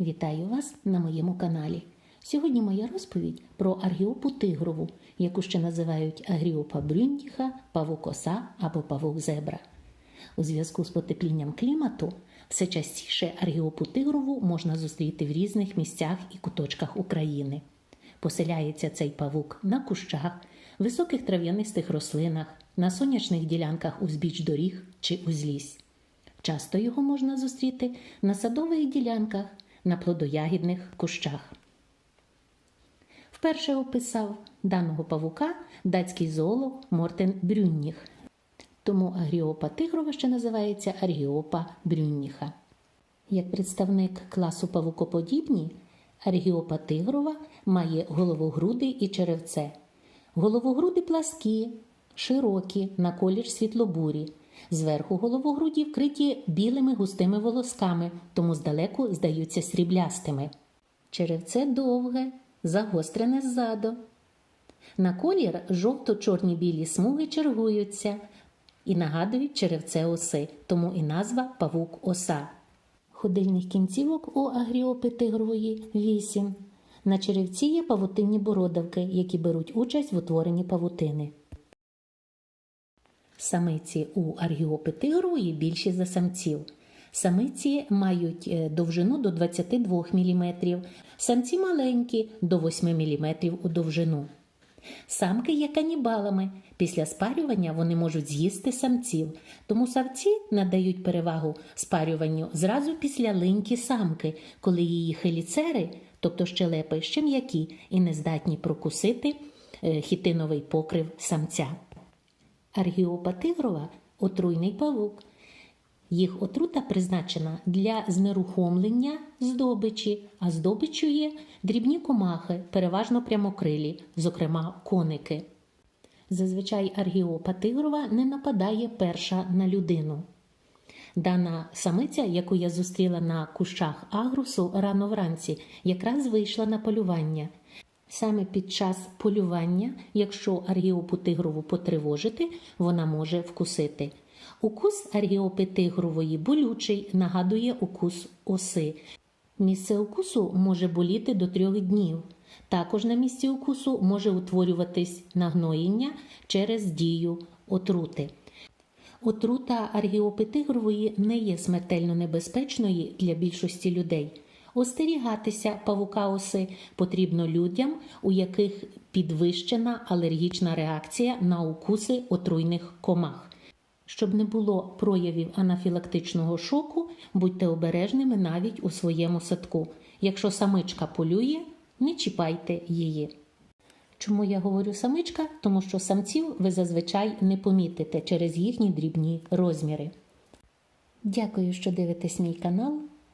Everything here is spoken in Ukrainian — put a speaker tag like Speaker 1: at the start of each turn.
Speaker 1: Вітаю вас на моєму каналі. Сьогодні моя розповідь про аргіопу тигрову, яку ще називають агріопа брюндіха, павук оса або павук зебра. У зв'язку з потеплінням клімату все частіше аргіопу тигрову можна зустріти в різних місцях і куточках України. Поселяється цей павук на кущах, високих трав'янистих рослинах, на сонячних ділянках узбіч доріг чи узлісь. Часто його можна зустріти на садових ділянках, на плодоягідних кущах. Вперше описав даного павука датський зоолог Мортен Брюнніх. Тому агріопа тигрова ще називається аргіопа брюнніха. Як представник класу павукоподібні, аргіопа тигрова має головогруди і черевце. Головогруди пласкі, широкі, на колір світлобурі. Зверху головогруді вкриті білими густими волосками, тому здалеку здаються сріблястими. Черевце довге, загострене ззаду. На колір жовто-чорні білі смуги чергуються і нагадують черевце оси, тому і назва павук оса. Ходильних кінцівок у агріопи тигрової 8. На черевці є павутинні бородавки, які беруть участь в утворенні павутини. Самиці у аргіопи тигрової більші за самців. Самиці мають е, довжину до 22 мм, самці маленькі до 8 мм у довжину. Самки є канібалами. Після спарювання вони можуть з'їсти самців, тому самці надають перевагу спарюванню зразу після линьки самки, коли її хеліцери, тобто щелепи, ще м'які і не здатні прокусити е, хітиновий покрив самця. Аргіопа тигрова отруйний павук. Їх отрута призначена для знерухомлення здобичі, а здобиччю є дрібні комахи, переважно прямокрилі, зокрема коники. Зазвичай аргіопа тигрова не нападає перша на людину. Дана самиця, яку я зустріла на кущах агрусу рано вранці, якраз вийшла на полювання. Саме під час полювання, якщо аргіопу тигрову потривожити, вона може вкусити. Укус аргіопи тигрової болючий нагадує укус оси. Місце укусу може боліти до трьох днів. Також на місці укусу може утворюватись нагноєння через дію отрути. Отрута аргіопи тигрової не є смертельно небезпечною для більшості людей. Остерігатися павука оси потрібно людям, у яких підвищена алергічна реакція на укуси отруйних комах. Щоб не було проявів анафілактичного шоку, будьте обережними навіть у своєму садку. Якщо самичка полює, не чіпайте її. Чому я говорю самичка? Тому що самців ви зазвичай не помітите через їхні дрібні розміри. Дякую, що дивитесь мій канал.